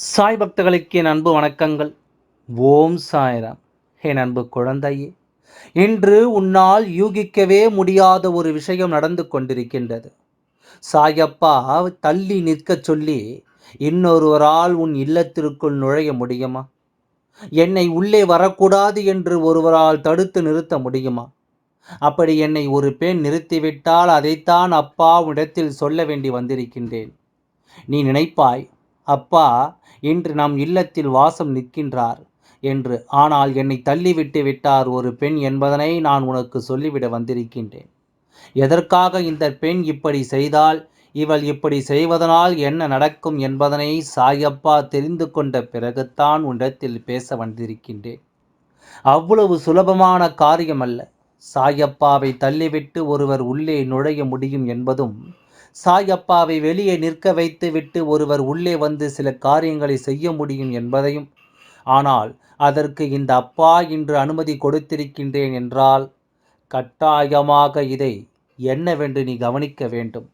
சாய் பக்தர்களுக்கு என் அன்பு வணக்கங்கள். ஓம் சாய்ராம். என் அன்பு குழந்தையே இன்று உன்னால் யூகிக்கவே முடியாத ஒரு விஷயம் நடந்து கொண்டிருக்கின்றது. சாயப்பா தள்ளி நிற்கச் சொல்லி இன்னொருவரால் உன் இல்லத்திற்குள் நுழைய முடியுமா? என்னை உள்ளே வரக்கூடாது என்று ஒருவரால் தடுத்து நிறுத்த முடியுமா? அப்படி என்னை ஒரு பெண் நிறுத்திவிட்டால் அதைத்தான் அப்பா உன்னிடத்தில் சொல்ல வேண்டி வந்திருக்கின்றேன். நீ நினைப்பாய் அப்பா இன்று நம் இல்லத்தில் வாசம் நிற்கின்றார் என்று. ஆனால் என்னை தள்ளிவிட்டு விட்டார் ஒரு பெண் என்பதனை நான் உனக்கு சொல்லிவிட வந்திருக்கின்றேன். எதற்காக இந்த பெண் இப்படி செய்தால் இவள் இப்படி செய்வதனால் என்ன நடக்கும் என்பதனை சாயப்பா தெரிந்து கொண்ட பிறகுத்தான் உன்னிடத்தில் பேச வந்திருக்கின்றேன். அவ்வளவு சுலபமான காரியமல்ல. சாயப்பாவை தள்ளிவிட்டு ஒருவர் உள்ளே நுழைய முடியும் என்பதும் சாயப்பாவை வெளியே நிற்க வைத்து விட்டு ஒருவர் உள்ளே வந்து சில காரியங்களை செய்ய முடியும் என்பதையும் ஆனால் அதற்கு இந்த அப்பா இன்று அனுமதி கொடுத்திருக்கின்றேன் என்றால் கட்டாயமாக இதை என்னவென்று நீ கவனிக்க வேண்டும்.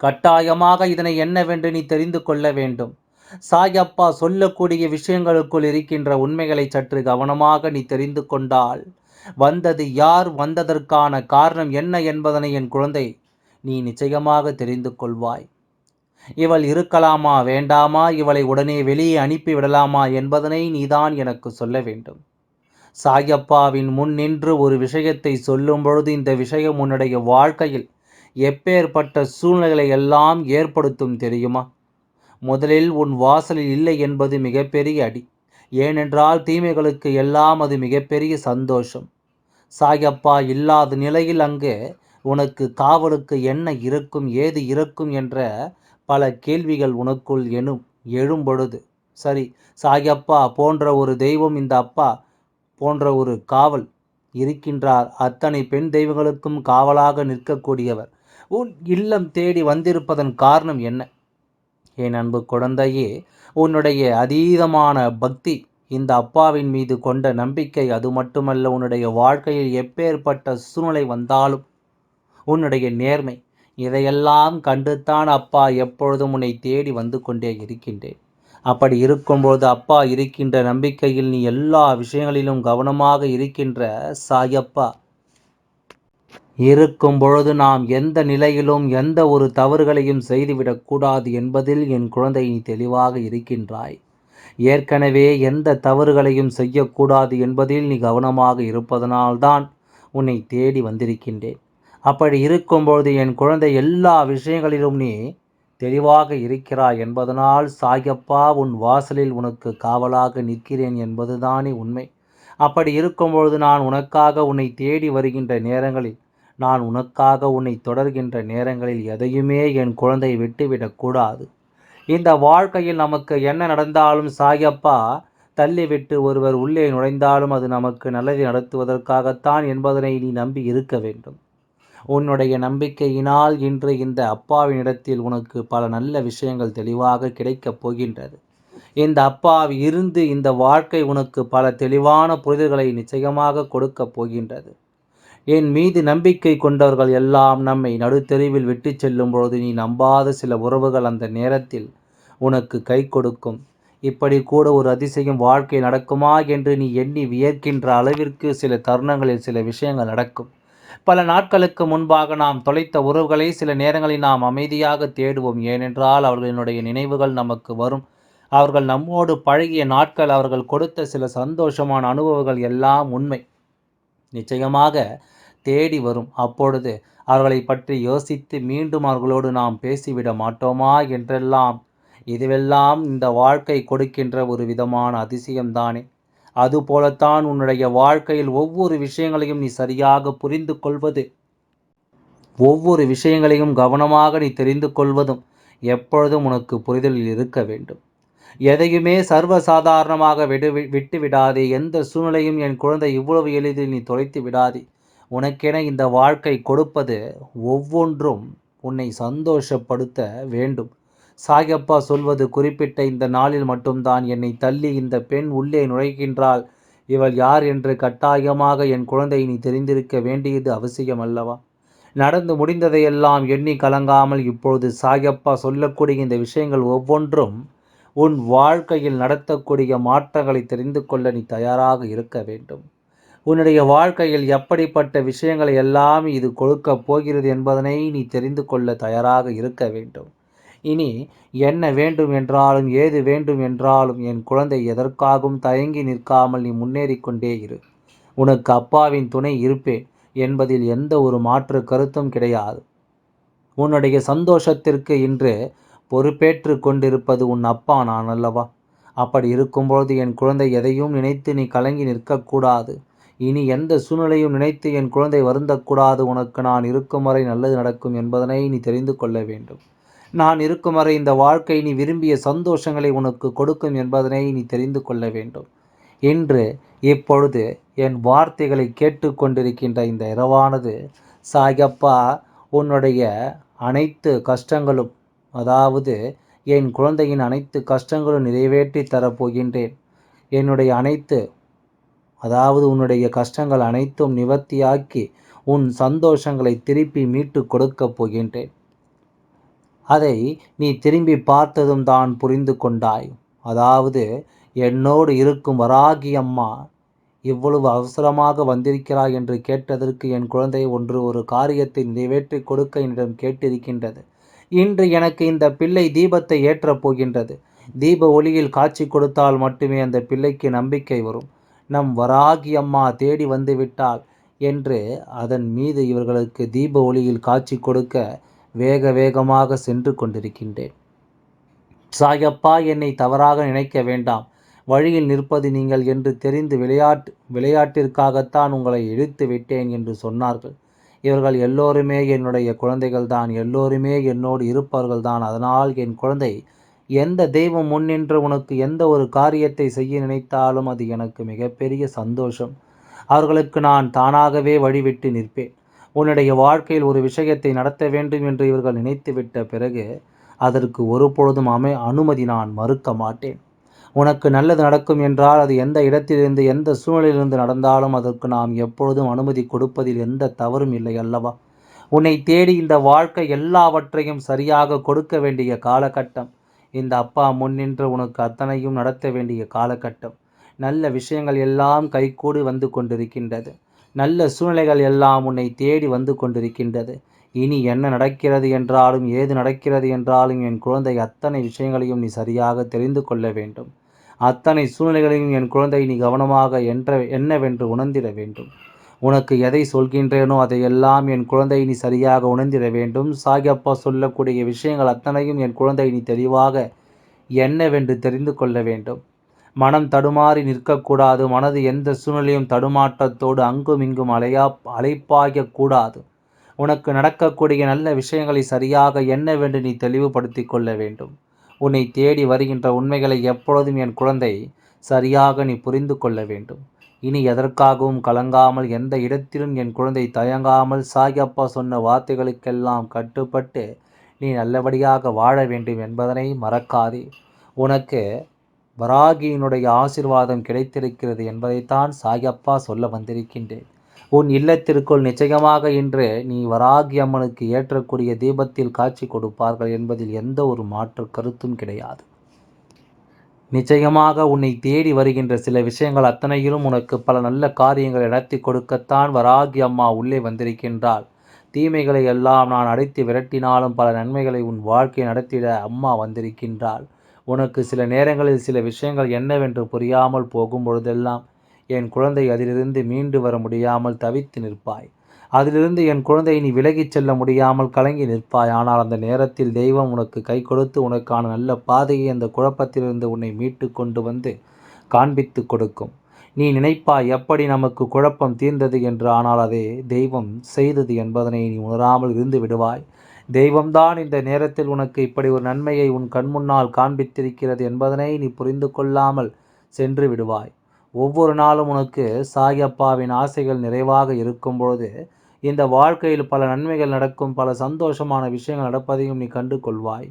கட்டாயமாக இதனை என்னவென்று நீ தெரிந்து கொள்ள வேண்டும். சாயப்பா சொல்லக்கூடிய விஷயங்களுக்குள் இருக்கின்ற உண்மைகளை சற்று கவனமாக நீ தெரிந்து கொண்டால் வந்தது யார் வந்ததற்கான காரணம் என்ன என்பதனை என் குழந்தை நீ நிச்சயமாக தெரிந்து கொள்வாய். இவள் இருக்கலாமா வேண்டாமா? இவளை உடனே வெளியே அனுப்பி விடலாமா என்பதனை நீதான் எனக்கு சொல்ல வேண்டும். சாயப்பாவின் முன் நின்று ஒரு விஷயத்தை சொல்லும் பொழுது இந்த விஷயம் உன்னுடைய வாழ்க்கையில் எப்பேற்பட்ட சூழ்நிலைகளை எல்லாம் ஏற்படுத்தும் தெரியுமா? முதலில் உன் வாசலில் இல்லை என்பது மிகப்பெரிய அடி. ஏனென்றால் தீமைகளுக்கு எல்லாம் அது மிகப்பெரிய சந்தோஷம். சாயப்பா இல்லாத நிலையில் அங்கு உனக்கு காவலுக்கு என்ன இருக்கும் ஏது இருக்கும் என்ற பல கேள்விகள் உனக்குள் எனும் எழும்பொழுது. சரி சாயப்பா போன்ற ஒரு தெய்வம் இந்த அப்பா போன்ற ஒரு காவல் இருக்கின்றார். அத்தனை பெண் தெய்வங்களுக்கும் காவலாக நிற்கக்கூடியவர். உன் இல்லம் தேடி வந்திருப்பதன் காரணம் என்ன? என் அன்பு குழந்தையே உன்னுடைய அதீதமான பக்தி இந்த அப்பாவின் மீது கொண்ட நம்பிக்கை அது மட்டுமல்ல உன்னுடைய வாழ்க்கையில் எப்பேற்பட்ட சூழ்நிலை வந்தாலும் உன்னுடைய நேர்மை. இதையெல்லாம் கண்டுத்தான் அப்பா எப்பொழுதும் உன்னை தேடி வந்து கொண்டே இருக்கின்றேன். அப்படி இருக்கும்போது அப்பா இருக்கின்ற நம்பிக்கையில் நீ எல்லா விஷயங்களிலும் கவனமாக இருக்கின்ற சாயப்பா. இருக்கும் பொழுது நாம் எந்த நிலையிலும் எந்த ஒரு தவறுகளையும் செய்துவிடக்கூடாது என்பதில் என் குழந்தை நீ தெளிவாக இருக்கின்றாய். ஏற்கனவே எந்த தவறுகளையும் செய்யக்கூடாது என்பதில் நீ கவனமாக இருப்பதனால்தான் உன்னை தேடி வந்திருக்கின்றேன். அப்படி இருக்கும்பொழுது என் குழந்தை எல்லா விஷயங்களிலும் நீ தெளிவாக இருக்கிறாய் என்பதனால் சாயப்பா உன் வாசலில் உனக்கு காவலாக நிற்கிறேன் என்பதுதானே உண்மை. அப்படி இருக்கும்பொழுது நான் உனக்காக உன்னை தேடி வருகின்ற நேரங்களில் நான் உனக்காக உன்னை தொடர்கின்ற நேரங்களில் எதையுமே என் குழந்தை விட்டுவிடக்கூடாது இந்த வாழ்க்கையில் நமக்கு என்ன நடந்தாலும் சாயப்பா தள்ளிவிட்டு ஒருவர் உள்ளே நுழைந்தாலும் அது நமக்கு நல்லதை நடத்துவதற்காகத்தான் என்பதனை நீ நம்பி இருக்க வேண்டும். உன்னுடைய நம்பிக்கையினால் இன்று இந்த அப்பாவினிடத்தில் உனக்கு பல நல்ல விஷயங்கள் தெளிவாக கிடைக்கப் போகின்றது. இந்த அப்பா இருந்து இந்த வாழ்க்கை உனக்கு பல தெளிவான புரிதல்களை நிச்சயமாக கொடுக்கப் போகின்றது. என் மீது நம்பிக்கை கொண்டவர்கள் எல்லாம் நம்மை நடுத்தெருவில் விட்டு செல்லும் பொழுது நீ நம்பாத சில உறவுகள் அந்த நேரத்தில் உனக்கு கை கொடுக்கும். இப்படி கூட ஒரு அதிசயம் வாழ்க்கை நடக்குமா என்று நீ எண்ணி வியர்க்கின்ற அளவிற்கு சில தருணங்களில் சில விஷயங்கள் நடக்கும். பல நாட்களுக்கு முன்பாக நாம் தொலைத்த உறவுகளை சில நேரங்களில் நாம் அமைதியாக தேடுவோம். ஏனென்றால் அவர்களினுடைய நினைவுகள் நமக்கு வரும். அவர்கள் நம்மோடு பழகிய நாட்கள் அவர்கள் கொடுத்த சில சந்தோஷமான அனுபவங்கள் எல்லாம் உண்மை. நிச்சயமாக தேடி வரும். அப்பொழுது அவர்களை பற்றி யோசித்து மீண்டும் அவர்களோடு நாம் பேசிவிட மாட்டோமா என்றெல்லாம் இதுவெல்லாம் இந்த வாழ்க்கை கொடுக்கின்ற ஒரு விதமான அதிசயம்தானே. அதுபோலத்தான் உன்னுடைய வாழ்க்கையில் ஒவ்வொரு விஷயங்களையும் நீ சரியாக புரிந்து கொள்வது. ஒவ்வொரு விஷயங்களையும் கவனமாக நீ தெரிந்து கொள்வதும் எப்பொழுதும் உனக்கு புரிதலில் இருக்க வேண்டும். எதையுமே சர்வசாதாரணமாக விடு விட்டு விடாதே. எந்த சூழ்நிலையும் என் குழந்தை இவ்வளவு எளிதில் நீ தொலைத்து விடாதே. உனக்கென இந்த வாழ்க்கை கொடுப்பது ஒவ்வொன்றும் உன்னை சந்தோஷப்படுத்த வேண்டும். சாயப்பா சொல்வது குறிப்பிட்ட இந்த நாளில் மட்டும்தான். என்னை தள்ளி இந்த பெண் உள்ளே நுழைகின்றாள். இவள் யார் என்று கட்டாயமாக என் குழந்தை நீ தெரிந்திருக்க வேண்டியது அவசியம் அல்லவா? நடந்து முடிந்ததையெல்லாம் எண்ணி கலங்காமல் இப்பொழுது சாயப்பா சொல்லக்கூடிய இந்த விஷயங்கள் ஒவ்வொன்றும் உன் வாழ்க்கையில் நடத்தக்கூடிய மாற்றங்களை தெரிந்து கொள்ள நீ தயாராக இருக்க வேண்டும். உன்னுடைய வாழ்க்கையில் எப்படிப்பட்ட விஷயங்களை எல்லாம் இது கொடுக்கப் போகிறது என்பதனை நீ தெரிந்து கொள்ள தயாராக இருக்க வேண்டும். இனி என்ன வேண்டும் என்றாலும் ஏது வேண்டும் என்றாலும் என் குழந்தை எதற்காகவும் தயங்கி நிற்காமல் நீ முன்னேறி கொண்டே இரு. உனக்கு அப்பாவின் துணை இருப்பேன் என்பதில் எந்த ஒரு மாற்று கருத்தும் கிடையாது. உன்னுடைய சந்தோஷத்திற்கு இன்று பொறுப்பேற்று கொண்டிருப்பது உன் அப்பா நான் அல்லவா? அப்படி இருக்கும்பொழுது என் குழந்தை எதையும் நினைத்து நீ கலங்கி நிற்கக்கூடாது. இனி எந்த சூழ்நிலையும் நினைத்து என் குழந்தை வருந்தக்கூடாது. உனக்கு நான் இருக்கும் வரை நல்லது நடக்கும் என்பதனை நீ தெரிந்து கொள்ள வேண்டும். நான் இருக்கும் வரை இந்த வாழ்க்கை நீ விரும்பிய சந்தோஷங்களை உனக்கு கொடுக்கும் என்பதனை நீ தெரிந்து கொள்ள வேண்டும். இன்று இப்பொழுது என் வார்த்தைகளை கேட்டுக்கொண்டிருக்கின்ற இந்த இரவானது சாயப்பா உன்னுடைய அனைத்து கஷ்டங்களும் அதாவது என் குழந்தையின் அனைத்து கஷ்டங்களும் நிறைவேற்றி தரப்போகின்றேன். என்னுடைய அனைத்து அதாவது உன்னுடைய கஷ்டங்கள் அனைத்தும் நிவர்த்தியாக்கி உன் சந்தோஷங்களை திருப்பி மீட்டு கொடுக்கப் போகின்றேன். அதை நீ திரும்பி பார்த்ததும் தான் புரிந்து கொண்டாய். அதாவது என்னோடு இருக்கும் வராகி அம்மா இவ்வளவு அவசரமாக வந்திருக்கிறாய் என்று கேட்டதற்கு என் குழந்தை ஒன்று ஒரு காரியத்தை நிறைவேற்றி கொடுக்க என்னிடம் கேட்டிருக்கின்றது. இன்று எனக்கு இந்த பிள்ளை தீபத்தை ஏற்றப் போகின்றது. தீப ஒளியில் காட்சி கொடுத்தால் மட்டுமே அந்த பிள்ளைக்கு நம்பிக்கை வரும். நம் வராகி அம்மா தேடி வந்துவிட்டாள் என்று அதன் மீது இவர்களுக்கு தீப ஒளியில் காட்சி கொடுக்க வேக வேகமாக சென்று கொண்டிருக்கின்றேன். சாயப்பா என்னை தவறாக நினைக்க வேண்டாம். வழியில் நிற்பது நீங்கள் என்று தெரிந்து விளையாட்டு விளையாட்டிற்காகத்தான் உங்களை இழுத்து விட்டேன் என்று சொன்னார்கள். இவர்கள் எல்லோருமே என்னுடைய குழந்தைகள் தான் எல்லோருமே என்னோடு இருப்பார்கள் தான் அதனால் என் குழந்தை எந்த தெய்வம் முன்னின்று உனக்கு எந்த ஒரு காரியத்தை செய்ய நினைத்தாலும் அது எனக்கு மிகப்பெரிய சந்தோஷம். அவர்களுக்கு நான் தானாகவே வழிவிட்டு நிற்பேன். உன்னுடைய வாழ்க்கையில் ஒரு விஷயத்தை நடத்த வேண்டும் என்று இவர்கள் நினைத்துவிட்ட பிறகு அதற்கு ஒருபொழுதும் அமை அனுமதி நான் மறுக்க மாட்டேன். உனக்கு நல்லது நடக்கும் என்றால் அது எந்த இடத்திலிருந்து எந்த சூழ்நிலையிலிருந்து நடந்தாலும் அதற்கு நாம் எப்பொழுதும் அனுமதி கொடுப்பதில் எந்த தவறும் இல்லை அல்லவா? உன்னை தேடி இந்த வாழ்க்கை எல்லாவற்றையும் சரியாக கொடுக்க வேண்டிய காலகட்டம். இந்த அப்பா முன்னின்று உனக்கு அத்தனையும் நடத்த வேண்டிய காலகட்டம். நல்ல விஷயங்கள் எல்லாம் கைகூடி வந்து கொண்டிருக்கின்றது. நல்ல சூழ்நிலைகள் எல்லாம் உன்னை தேடி வந்து கொண்டிருக்கின்றது. இனி என்ன நடக்கிறது என்றாலும் ஏது நடக்கிறது என்றாலும் என் குழந்தை அத்தனை விஷயங்களையும் நீ சரியாக தெரிந்து கொள்ள வேண்டும். அத்தனை சூழ்நிலைகளையும் என் குழந்தை நீ கவனமாக என்ற என்னவென்று உணர்ந்திட வேண்டும். உனக்கு எதை சொல்கின்றேனோ அதையெல்லாம் என் குழந்தை நீ சரியாக உணர்ந்திட வேண்டும். சாகியப்பா சொல்லக்கூடிய விஷயங்கள் அத்தனையும் என் குழந்தை நீ தெளிவாக என்னவென்று தெரிந்து கொள்ள வேண்டும். மனம் தடுமாறி நிற்கக்கூடாது. மனது எந்த சூழ்நிலையும் தடுமாற்றத்தோடு அங்கும் இங்கும் அலையா அலைப்பாயக்கூடாது உனக்கு நடக்கக்கூடிய நல்ல விஷயங்களை சரியாக என்னவென்று நீ தெளிவுபடுத்தி கொள்ள வேண்டும். உன்னை தேடி வருகின்ற உண்மைகளை எப்பொழுதும் என் குழந்தை சரியாக நீ புரிந்து கொள்ள வேண்டும். இனி எதற்காகவும் கலங்காமல் எந்த இடத்திலும் என் குழந்தை தயங்காமல் சாயப்பா சொன்ன வார்த்தைகளுக்கெல்லாம் கட்டுப்பட்டு நீ நல்லபடியாக வாழ வேண்டும் என்பதனை மறக்காதே. உனக்கு வராகியினுடைய ஆசிர்வாதம் கிடைத்திருக்கிறது என்பதைத்தான் சாயப்பா சொல்ல வந்திருக்கின்றேன். உன் இல்லத்திற்குள் நிச்சயமாக இன்று நீ வராகி அம்மனுக்கு ஏற்றக்கூடிய தீபத்தில் காட்சி கொடுப்பார்கள் என்பதில் எந்த ஒரு மாற்று கருத்தும் கிடையாது. நிச்சயமாக உன்னை தேடி வருகின்ற சில விஷயங்கள் அத்தனையிலும் உனக்கு பல நல்ல காரியங்களை நடத்தி கொடுக்கத்தான் வராகி அம்மா உள்ளே வந்திருக்கின்றாள். தீமைகளை எல்லாம் நான் அடைத்து விரட்டினாலும் பல நன்மைகளை உன் வாழ்க்கை நடத்திட அம்மா வந்திருக்கின்றாள். உனக்கு சில நேரங்களில் சில விஷயங்கள் என்னவென்று புரியாமல் போகும் பொழுதெல்லாம் என் குழந்தை அதிலிருந்து மீண்டு வர முடியாமல் தவித்து நிற்பாய். அதிலிருந்து என் குழந்தை நீ விலகிச் செல்ல முடியாமல் கலங்கி நிற்பாய். ஆனால் அந்த நேரத்தில் தெய்வம் உனக்கு கை கொடுத்து உனக்கான நல்ல பாதையை அந்த குழப்பத்திலிருந்து உன்னை மீட்டு கொண்டு வந்து காண்பித்து கொடுக்கும். நீ நினைப்பாய் எப்படி நமக்கு குழப்பம் தீர்ந்தது என்று? ஆனால் அதே தெய்வம் செய்தது என்பதனை நீ உணராமல் இருந்து விடுவாய். தெய்வம்தான் இந்த நேரத்தில் உனக்கு இப்படி ஒரு நன்மையை உன் கண்முன்னால் காண்பித்திருக்கிறது என்பதனை நீ புரிந்து கொள்ளாமல் சென்று விடுவாய். ஒவ்வொரு நாளும் உனக்கு சாயப்பாவின் ஆசைகள் நிறைவாக இருக்கும் பொழுது இந்த வாழ்க்கையில் பல நன்மைகள் நடக்கும் பல சந்தோஷமான விஷயங்கள் நடப்பதையும் நீ கண்டு கொள்வாய்.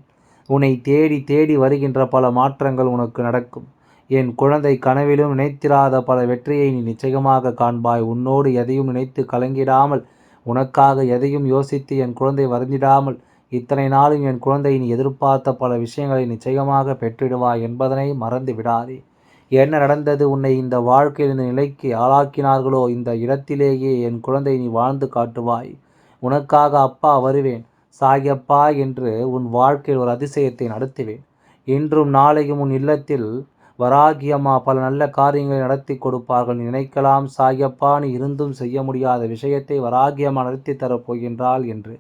உன்னை தேடி தேடி வருகின்ற பல மாற்றங்கள் உனக்கு நடக்கும். என் குழந்தை கனவிலும் நினைத்திராத பல வெற்றியை நீ நிச்சயமாக காண்பாய். உன்னோடு எதையும் நினைத்து கலங்கிடாமல் உனக்காக எதையும் யோசித்து என் குழந்தை வருந்திடாமல் இத்தனை நாளும் என் குழந்தை நீ எதிர்பார்த்த பல விஷயங்களை நிச்சயமாக பெற்றிடுவாய் என்பதனை மறந்து விடாதே. என்ன நடந்தது உன்னை இந்த வாழ்க்கையில் இந்த நிலைக்கு ஆளாக்கினார்களோ இந்த இடத்திலேயே என் குழந்தை நீ வாழ்ந்து காட்டுவாய். உனக்காக அப்பா வருவேன் சாயப்பா என்று உன் வாழ்க்கையில் ஒரு அதிசயத்தை நடத்துவேன். இன்றும் நாளையும் உன் இல்லத்தில் வராகியம்மா பல நல்ல காரியங்களை நடத்தி கொடுப்பார்கள். நினைக்கலாம் சாயப்பா நீ இருந்தும் செய்ய முடியாத விஷயத்தை வராகியம்மா நடத்தி தரப்போகின்றாள் என்று.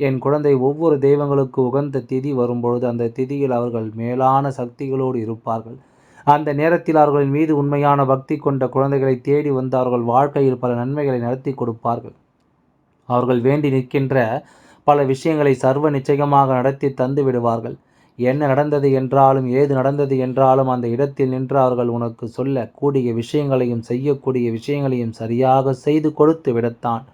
என் குழந்தை ஒவ்வொரு தெய்வங்களுக்கு உகந்த திதி வரும்பொழுது அந்த திதியில் அவர்கள் மேலான சக்திகளோடு இருப்பார்கள். அந்த நேரத்தில் அவர்களின் மீது உண்மையான பக்தி கொண்ட குழந்தைகளை தேடி வந்து அவர்கள் வாழ்க்கையில் பல நன்மைகளை நடத்தி கொடுப்பார்கள். அவர்கள் வேண்டி நிற்கின்ற பல விஷயங்களை சர்வ நிச்சயமாக நடத்தி தந்து விடுவார்கள். என்ன நடந்தது என்றாலும் ஏது நடந்தது என்றாலும் அந்த இடத்தில் நின்று அவர்கள் உனக்கு சொல்ல கூடிய விஷயங்களையும் செய்யக்கூடிய விஷயங்களையும் சரியாக செய்து கொடுத்து விடத்தான்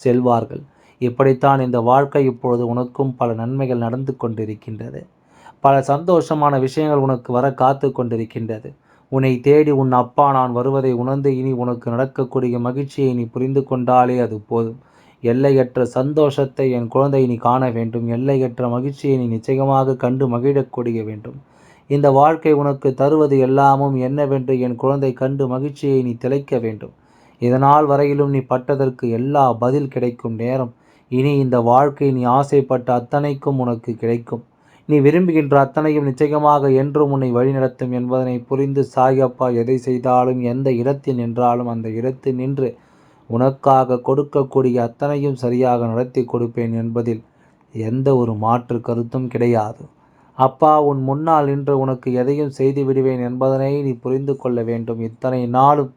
செல்வார்கள். இப்படித்தான் இந்த வாழ்க்கை இப்பொழுது உனக்கும் பல நன்மைகள் நடந்து கொண்டிருக்கின்றது. பல சந்தோஷமான விஷயங்கள் உனக்கு வர காத்து கொண்டிருக்கின்றது. உன்னை தேடி உன் அப்பா நான் வருவதை உணர்ந்து இனி உனக்கு நடக்கக்கூடிய மகிழ்ச்சியை நீ புரிந்து கொண்டாலே அது போதும். எல்லையற்ற சந்தோஷத்தை என் குழந்தை நீ காண வேண்டும். எல்லையற்ற மகிழ்ச்சியை நீ நிச்சயமாக கண்டு மகிழக்கூடிய வேண்டும். இந்த வாழ்க்கை உனக்கு தருவது எல்லாமும் என்னவென்று என் குழந்தை கண்டு மகிழ்ச்சியை நீ திளைக்க வேண்டும். இதனால் வரையிலும் நீ பட்டதற்கு எல்லா பதில் கிடைக்கும் நேரம். இனி இந்த வாழ்க்கை நீ ஆசைப்பட்ட அத்தனைக்கும் உனக்கு கிடைக்கும். நீ விரும்புகின்ற அத்தனையும் நிச்சயமாக என்றும் உன்னை வழிநடத்தும் என்பதனை புரிந்து சாயப்பா எதை செய்தாலும் எந்த இடத்தில் நின்றாலும் அந்த இடத்தில் நின்று உனக்காக கொடுக்கக்கூடிய அத்தனையும் சரியாக நடத்தி கொடுப்பேன் என்பதில் எந்த ஒரு மாற்று கருத்தும் கிடையாது. அப்பா உன் முன்னால் நின்று உனக்கு எதையும் செய்து விடுவேன் என்பதனை நீ புரிந்து கொள்ள வேண்டும். இத்தனை நாளும்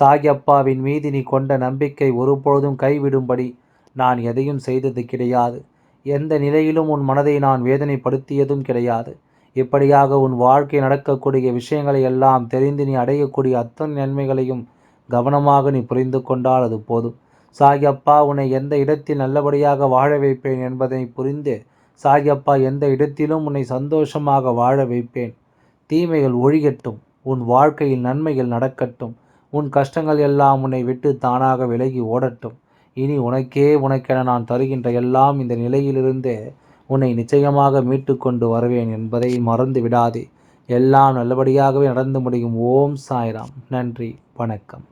சாகியப்பாவின் மீது நீ கொண்ட நம்பிக்கை ஒருபொழுதும் கைவிடும்படி நான் எதையும் செய்தது கிடையாது. எந்த நிலையிலும் உன் மனதை நான் வேதனைப்படுத்தியதும் கிடையாது. இப்படியாக உன் வாழ்க்கை நடக்கக்கூடிய விஷயங்களை எல்லாம் தெரிந்து நீ அடையக்கூடிய அத்தனை நன்மைகளையும் கவனமாக நீ புரிந்து கொண்டால் அது போதும். சாகியப்பா உன்னை எந்த இடத்தில் நல்லபடியாக வாழ வைப்பேன் என்பதை புரிந்து சாகியப்பா எந்த இடத்திலும் உன்னை சந்தோஷமாக வாழ வைப்பேன். தீமைகள் ஒழிகட்டும் உன் வாழ்க்கையில் நன்மைகள் நடக்கட்டும் உன் கஷ்டங்கள் எல்லாம் உன்னை விட்டு தானாக விலகி ஓடட்டும். இனி உனக்கே உனக்கென நான் தருகின்ற எல்லாம் இந்த நிலையிலிருந்து உன்னை நிச்சயமாக மீட்டு கொண்டு வருவேன் என்பதை மறந்து விடாதே. எல்லாம் நல்லபடியாகவே நடந்து முடியும். ஓம் சாய்ராம். நன்றி. வணக்கம்.